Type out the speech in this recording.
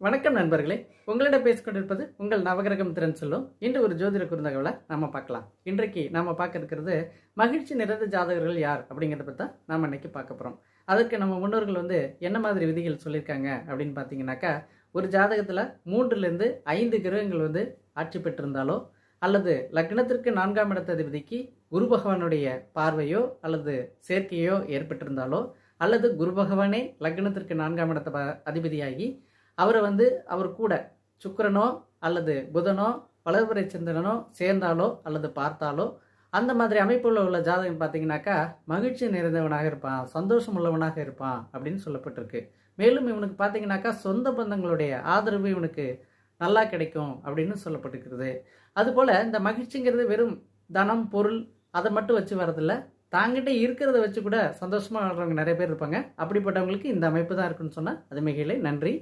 வணக்கம் நண்பர்களே. உங்களிடம் பேசிக்கொண்டிருப்பது உங்கள் நவகிரகம் திறன் சொல்லும் இன்று ஒரு ஜோதிட குறுந்தகவலை நம்ம பார்க்கலாம். இன்றைக்கு நாம் பார்க்க இருக்கிறது மகிழ்ச்சி நிறைந்த ஜாதகர்கள் யார் அப்படிங்கிறத பற்றி தான் நாம் இன்னைக்கு பார்க்க போகிறோம் அதற்கு நம்ம முன்னோர்கள் வந்து என்ன மாதிரி விதிகள் சொல்லியிருக்காங்க அப்படின்னு பார்த்தீங்கன்னாக்கா ஒரு ஜாதகத்தில் மூன்றுலேருந்து ஐந்து கிரகங்கள் வந்து ஆட்சி பெற்றிருந்தாலோ அல்லது லக்னத்திற்கு நான்காம் இடத்த அதிபதிக்கு குரு பகவானுடைய பார்வையோ அல்லது சேர்க்கையோ ஏற்பட்டிருந்தாலோ அல்லது குரு பகவானே லக்னத்திற்கு நான்காம் இடத்த ப- அதிபதியாகி அவரை வந்து அவர் கூட சுக்கிரனோ அல்லது புதனோ வளர்வரை சந்திரனோ சேர்ந்தாலோ அல்லது பார்த்தாலோ அந்த மாதிரி அமைப்பில் உள்ள ஜாதகம் பார்த்தீங்கன்னாக்கா மகிழ்ச்சி நிறைந்தவனாக இருப்பான் சந்தோஷம் உள்ளவனாக இருப்பான் அப்படின்னு சொல்லப்பட்டிருக்கு. மேலும் இவனுக்கு பார்த்தீங்கன்னாக்கா சொந்த பந்தங்களுடைய ஆதரவு இவனுக்கு நல்லா கிடைக்கும் அப்படின்னு சொல்லப்பட்டிருக்கிறது. அதுபோல் இந்த மகிழ்ச்சிங்கிறது வெறும் தனம் பொருள் அதை மட்டும் வச்சு வரதில்ல தாங்கிட்ட இருக்கிறத வச்சு கூட சந்தோஷமாக வாழ்கிறவங்க நிறைய பேர் இருப்பாங்க. அப்படிப்பட்டவங்களுக்கு இந்த அமைப்பு தான் இருக்குன்னு சொன்னால் அது மிகையிலே நன்றி.